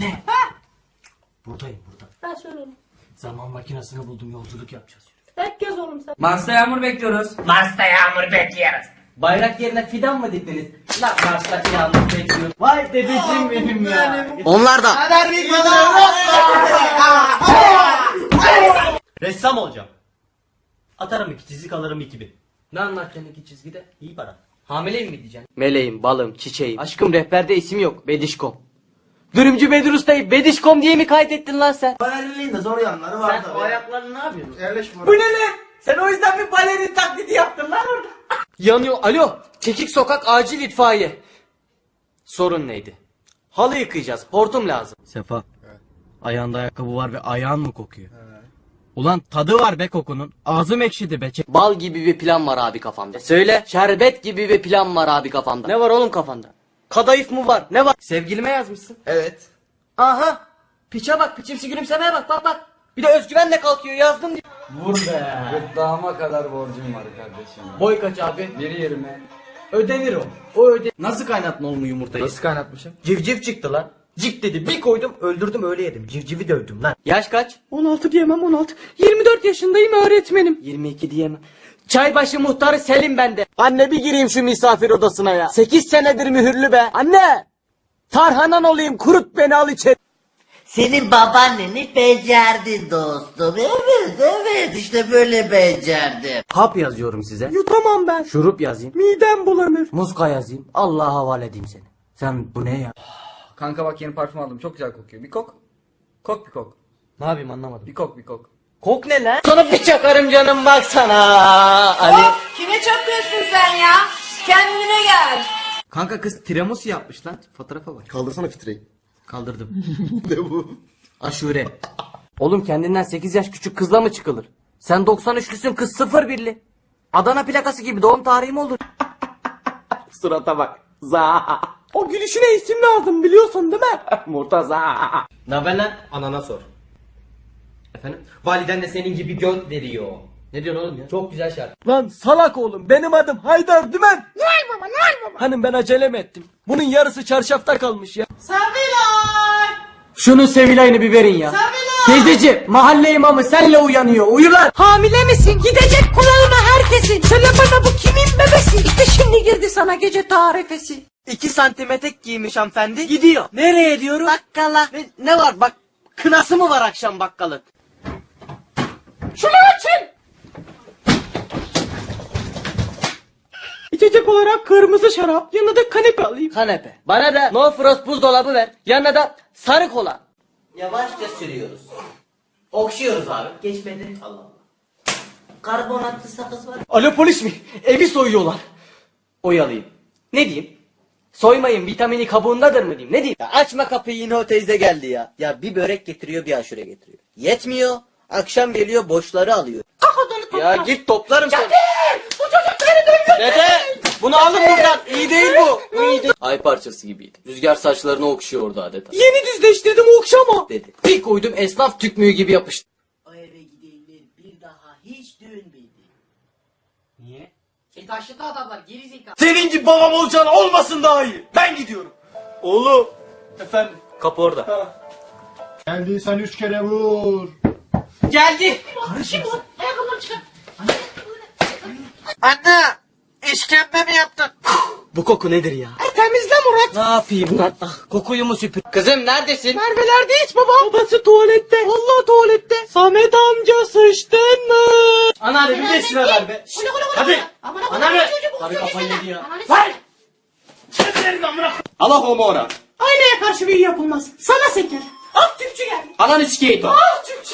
Anne. Buradayım burada. Ben söyleyeyim. Zaman makinesini buldum yolculuk yapacağız. Tek gez oğlum sen. Mars'ta yağmur bekliyoruz. Mars'ta yağmur bekliyoruz. Bayrak yerine fidan mı diktiniz? Lan Mars'ta yağmur bekliyoruz. Vay dedeciğim benim ya. Onlar da. Ressam olacağım. Atarım iki çizik alırım iki bin. Ne anlatacaksın iki çizgide? İyi para. Hamileyim mi diyeceksin? Meleğim, balım, çiçeğim. Aşkım rehberde isim yok. Bedişkom. Dürümcü Bedir Usta'yı Bedişkom diye mi kaydettin lan sen? Balerinin de zor yanları var Sen tabii. o ayaklarını ne yapıyorsun? Yerleş buraya. Bu ne lan? Sen o yüzden bir balerin taklidi yaptın lan orada. Yanıyor. Alo. Çekik sokak acil itfaiye. Sorun neydi? Halı yıkayacağız. Hortum lazım. Sefa. Ayağında ayakkabı var ve ayağın mı kokuyor? Ulan tadı var be kokunun. Ağzım ekşidi be. Bal gibi bir plan var abi kafamda. Söyle. Şerbet gibi bir plan var abi kafamda. Ne var oğlum kafanda? Kadayıf mı var? Ne var? Sevgilime yazmışsın. Evet. Aha. Piçe bak. Piçimsi gülümsemeye bak. Bak bak. Bir de özgüvenle kalkıyor yazdım diye. Vur be. Gırtlağıma kadar borcum var kardeşim. Boy kaç abi? Bir yerime. Ödenir o. O öde. Nasıl kaynattın oğlum yumurtayı? Nasıl kaynatmışım? Civciv çıktı lan. Cik dedi bir koydum öldürdüm öyle yedim. Civcivi dövdüm lan. Yaş kaç? 16 diyemem 16. 24 yaşındayım öğretmenim. 22 diyemem. Çaybaşı muhtarı Selim bende. Anne bir gireyim şu misafir odasına ya. 8 senedir mühürlü be. Anne! Tarhanan olayım kurut beni al içeri. Senin babaanneni becerdin dostum. Evet evet işte böyle becerdim. Hap yazıyorum size. Yutamam ben. Şurup yazayım. Midem bulanır. Muska yazayım. Allah'a havale edeyim seni. Sen bu ne ya? Kanka bak yeni parfüm aldım. Çok güzel kokuyor. Bir kok. Kok bir kok. Ne yapayım anlamadım. Bir kok bir kok. Kok ne lan? Sana bir çakarım canım baksana. Ali. Kime çakıyorsun sen ya? Kendine gel. Kanka kız tiramisu yapmış lan. Fotoğrafa bak. Kaldırsana fitreyi. Kaldırdım. ne bu? Aşure. Oğlum kendinden 8 yaş küçük kızla mı çıkılır? Sen 93'lüsün kız 01'li. Adana plakası gibi doğum tarihi mi olur? Surata bak. Za. O gülüşüne isim lazım biliyorsun değil mi? Murtaza. Ne haber lan? Anana sor. Efendim? Validen de senin gibi göt veriyor. Ne diyorsun oğlum ya? Çok güzel şarkı. Lan salak oğlum benim adım Haydar Dümen. Noel baba Noel baba. Hanım ben acele mi ettim? Bunun yarısı çarşafta kalmış ya. Sevilay. Şunun Sevilay'ını bir verin ya. Teyzeci mahalle imamı senle uyanıyor uyular. Hamile misin? Gidecek kulağıma herkesin. Söyle bana bu kimin bebesi? İşte şimdi girdi sana gece tarifesi. 2 santim etek giymiş hanımefendi. Gidiyor. Nereye diyoruz? Bakkala. Ne, ne var bak kınası mı var akşam bakkalın? Şunu açın. İçecek olarak kırmızı şarap yanına da kanepe alayım. Kanepe. Bana da no frost buzdolabı ver. Yanına da sarı kola. Yavaşça sürüyoruz. Okşuyoruz abi. Geçmedi. Allah Allah. Karbonatlı sakız var. Alo polis mi? Evi soyuyorlar. Oyalayayım. Ne diyeyim? Soymayın vitamini kabuğundadır mı diyeyim? Ne diyeyim? Ya açma kapıyı yine o teyze geldi ya. Ya bir börek getiriyor bir aşure getiriyor. Yetmiyor. Akşam geliyor boşları alıyor. Ya git toplarım seni. Bu çocuk beni dövüyor. Dede bunu alın buradan. İyi değil bu. Bu iyi değil. Ay parçası gibiydi. Rüzgar saçlarını okşuyordu adeta. Yeni düzleştirdim okşama. Dedi. Bir koydum esnaf tükmüğü gibi yapıştı. O eve gidenler bir daha hiç dönmedi. Niye? E taşıdı adamlar geri zekalı. Senin gibi babam olacağın olmasın daha iyi. Ben gidiyorum. Oğlum. Efendim. Kapı orada. Geldiysen üç kere vur. Geldi. Anne! İşkembe mi yaptın? Bu koku nedir ya? Temizle Murat. Ne yapayım lan? Ah, kokuyu mu süpür? Kızım neredesin? Merve'lerde hiç baba. Babası tuvalette. Vallahi tuvalette. Samet amca sıçtın mı? Anneanne bir beş lira ver be. Hadi. Anneanne. Abi kafayı yedi ya. Ver. Allah homo ora. Aynaya karşı büyü yapılmaz. Sana seker. Al Türkçü gel. Ananı sikeyim.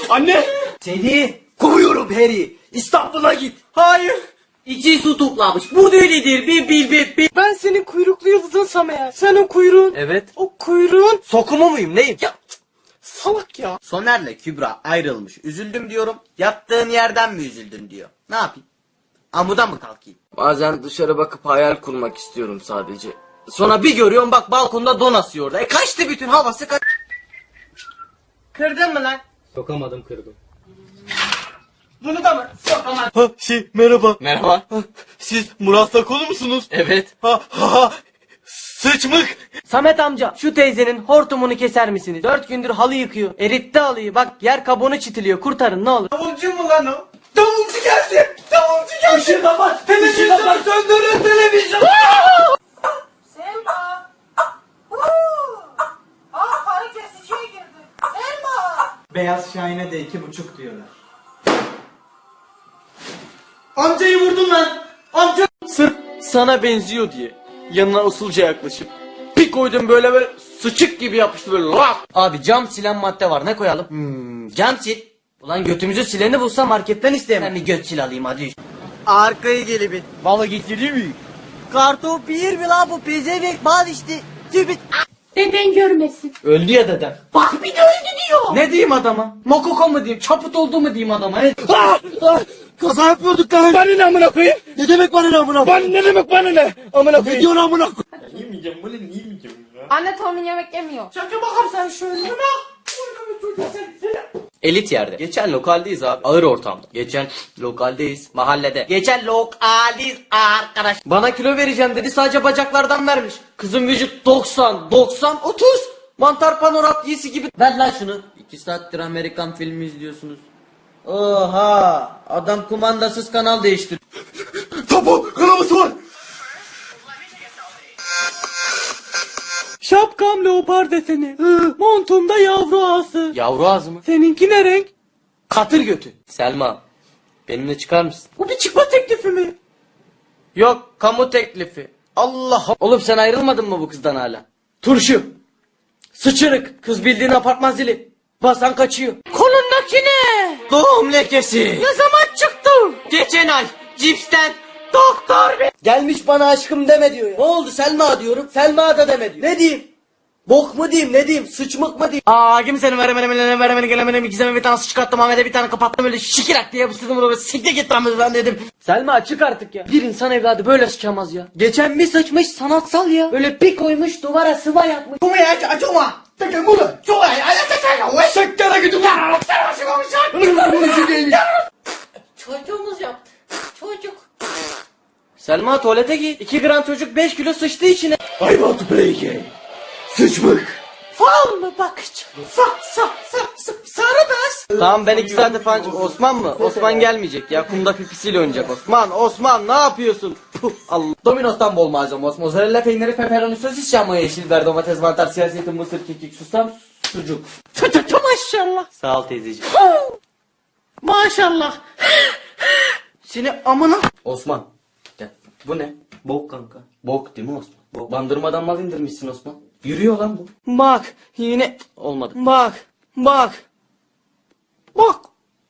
Anne. Seni kovuyorum Harry. İstanbul'a git. Hayır. İçi su toplamış. Burada öyledir. Bir bil bir bil. Ben senin kuyruklu yıldızınsam eğer. Sen o kuyruğun. Evet. O kuyruğun. Sokumu muyum neyim? Ya cık, salak ya. Soner'le Kübra ayrılmış. Üzüldüm diyorum. Yattığın yerden mi üzüldün diyor. Ne yapayım? Amuda mı kalkayım? Bazen dışarı bakıp hayal kurmak istiyorum sadece. Sonra bir görüyorum bak balkonda don asıyor orada. E kaçtı bütün havası kaç... Kırdın mı lan? Sokamadım kırdım. Bunu da mı? Sokamadın. Ha şey merhaba. Merhaba. Siz Murat Sakolu musunuz? Evet. Ha ha ha. Sıçmık. Samet amca şu teyzenin hortumunu keser misiniz? Dört gündür halı yıkıyor. Eritti halıyı bak yer kabuğunu çitiliyor kurtarın ne olur. Davulcu mu lan o? Davulcu geldi. Davulcu geldi. Işığı kapat. Televizyonu söndürün televizyon. Selma. Aa karı kesiciye girdi. Selma. Beyaz Şahin'e de iki buçuk diyorlar. Amcayı vurdun lan. Amca. Sırf sana benziyor diye yanına usulca yaklaşıp bir koydum böyle böyle sıçık gibi yapıştı böyle lak. Abi cam silen madde var ne koyalım? Hmm, cam sil. Ulan götümüzü sileni bulsa marketten isteyemem. Ben bir göt sil alayım hadi. Arkayı geli bir. Balı getirdi mi? Kartop bir mi lan bu pezevenk bal işte. Tübit. Deden görmesin. Öldü ya dedem. Bak bir de öldü diyor. Ne diyeyim adama? Mokoko mu diyeyim? Çaput oldu mu diyeyim adama? Kaza yapıyorduk lan. Bana ne amına koyayım? Ne demek bana ne amına koyayım? Bana ne demek bana ne? Amına koyayım. Ne diyorsun amına koyayım? Yemeyeceğim bunu niye yemeyeceğim ya? Anne torunun yemek yemiyor. Çakı bakalım sen şöyle bak. Elit yerde. Geçen lokaldeyiz abi. Ağır ortamda. Geçen lokaldeyiz. Mahallede. Geçen lokaliz arkadaş. Bana kilo vereceğim dedi sadece bacaklardan vermiş. Kızın vücut 90, 90, 30. Mantar panorat yisi gibi. Ver lan şunu. 2 saattir Amerikan filmi izliyorsunuz. Oha! Adam kumandasız kanal değiştir. Tapu kanaması var. Şapkam leopar deseni. Montumda yavru ağası. Yavru ağzı mı? Seninki ne renk? Katır götü. Selma. Benimle çıkar mısın? Bu bir çıkma teklifi mi? Yok kamu teklifi. Allah Oğlum sen ayrılmadın mı bu kızdan hala? Turşu. Sıçırık. Kız bildiğin apartman zili. Basan kaçıyor. Kolundaki ne? Doğum lekesi. Ne zaman çıktı? Geçen ay. Cipsten. Doktor bey. Gelmiş bana aşkım deme diyor ya. Ne oldu Selma diyorum. Selma da deme diyor. Ne diyeyim? Bok mu diyeyim ne diyeyim sıçmık mı diyeyim Aa kimsenin veremene veremene veremene gelemene bir gizeme bir tane çıkarttım Ahmet'e bir tane kapattım öyle şikirak diye yapıştırdım bunu böyle siktir git lan ben dedim Selma çık artık ya Bir insan evladı böyle sıçamaz ya Geçen bir sıçmış sanatsal ya Böyle bir koymuş duvara sıva yapmış Bu ya acıma. Tekrar bunu. Çok ay. Ay. O şekkere gidip. Çocuğumuz yaptı. Çocuk. Selma tuvalete git 2 gram çocuk 5 kilo sıçtı içine to play game. Sıçmık. Fal mı bakacağım? Sa sa sa sa sarı bez. Tamam ben 2 saate falan Osman mı? Osman gelmeyecek ya kumda pipisiyle oynayacak Osman Osman ne yapıyorsun? Puh, Allah. Domino's'tan bol malzeme Osman. Mozzarella peyniri, pepperoni, sosis, şamya, yeşil biber, domates, mantar, siyah zeytin, mısır, kekik, susam, sucuk. Tü maşallah. Sağ ol teyzeciğim. Maşallah. Seni amına. Osman. Gel. Bu ne? Bok kanka. Bok değil mi Osman? Bok. Bandırmadan mal indirmişsin Osman. Yürüyor lan bu. Bak yine olmadı. Bak bak. Bak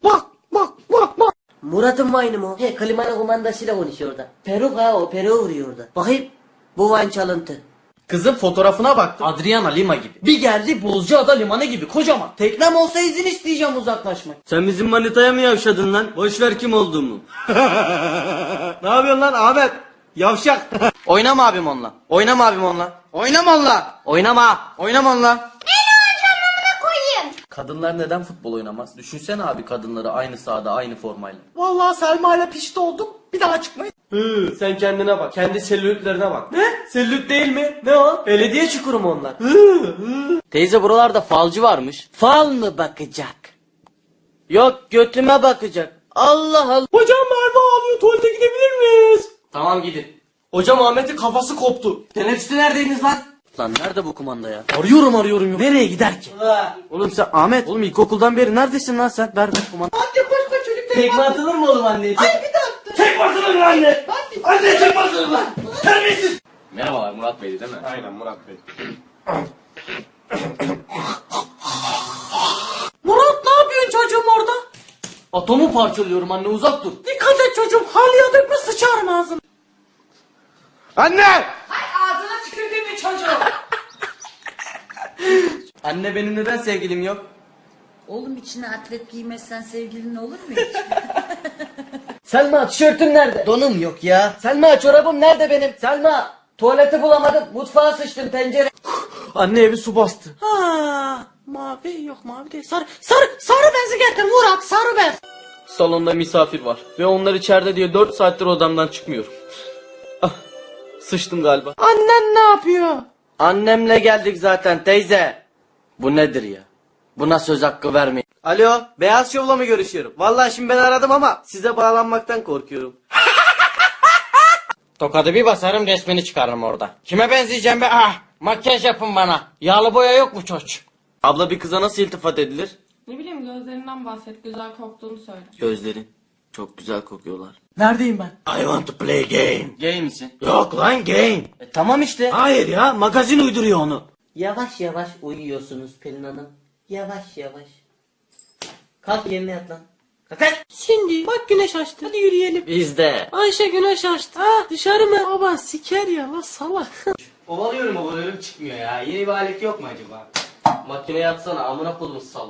bak bak bak bak. Murat'ın wayını mı? He klimanın kumandasıyla konuşuyor orada. Peruk ha o peruğu vuruyor orada. Bakayım. Bu wine çalıntı. Kızın fotoğrafına baktım. Adriana Lima gibi. Bir geldi Bozcaada Limanı gibi kocaman. Teknem olsa izin isteyeceğim uzaklaşmak. Sen bizim manitaya mı yavşadın lan? Boşver kim olduğumu. ne yapıyorsun lan Ahmet? Yavşak. Oynama abim onunla. Oynama abim onunla. Oynama onunla. Oynama. Oynama onunla. Kadınlar neden futbol oynamaz? Düşünsene abi kadınları aynı sahada aynı formayla. Vallahi Selma ile pişti oldum. Bir daha çıkmayın. Hı, sen kendine bak. Kendi selülitlerine bak. Ne? Selülit değil mi? Ne o? Belediye çukuru mu onlar? Teyze buralarda falcı varmış. Fal mı bakacak? Yok götüme bakacak. Allah Allah. Hocam Merve ağlıyor tuvalete gidebilir miyiz? Tamam gidin. Hocam Ahmet'in kafası koptu. Teneffüste neredeydiniz lan? Lan nerede bu kumanda ya? Arıyorum arıyorum yok. Nereye gider ki? Oğlum sen Ahmet. Oğlum ilkokuldan beri neredesin lan sen? Ver ver kumanda. Anne koş koş çocuk. Tekme atılır mı oğlum anneye? Ay bir dakika. Tek basılır lan anne. Anne tek basılır lan. Terbiyesiz. Merhabalar Murat Bey'di değil mi? Aynen Murat Bey. Murat ne yapıyorsun çocuğum orada? Atomu parçalıyorum anne uzak dur. Dikkat et çocuğum. Halıya mı sıçarım ağzına. Anne! Ağzına tükürdün mü çocuğum? Anne benim neden sevgilim yok? Oğlum içine atlet giymezsen sevgilin olur mu hiç? Selma tişörtüm nerede? Donum yok ya. Selma çorabım nerede benim? Selma tuvaleti bulamadım. Mutfağa sıçtım tencere. Anne evi su bastı. Ha, mavi yok mavi değil. Sarı, sarı, sarı bezi getir Murat sarı bez. Salonda misafir var. Ve onlar içeride diye 4 saattir odamdan çıkmıyorum. Sıçtım galiba. Annen ne yapıyor? Annemle geldik zaten teyze. Bu nedir ya? Buna söz hakkı vermeyin. Alo, Beyaz Şov'la mı görüşüyorum? Vallahi şimdi ben aradım ama size bağlanmaktan korkuyorum. Tokadı bir basarım resmini çıkarırım orada. Kime benzeyeceğim be? Ah, makyaj yapın bana. Yağlı boya yok mu çocuğum? Abla bir kıza nasıl iltifat edilir? Ne bileyim gözlerinden bahset güzel koktuğunu söyle. Gözlerin. Çok güzel kokuyorlar. Neredeyim ben? I want to play game. Gay misin? Yok lan game. E, tamam işte. Hayır ya magazin uyduruyor onu. Yavaş yavaş uyuyorsunuz Pelin Hanım. Yavaş yavaş. Kalk yerine yat lan. Kalk lan. Şimdi bak güneş açtı. Hadi yürüyelim. Bizde. Ayşe güneş açtı. Ha dışarı mı? Baba siker ya la salak. Ovalıyorum ovalıyorum çıkmıyor ya. Yeni bir alet yok mu acaba? Makineye atsana amına kodum sala.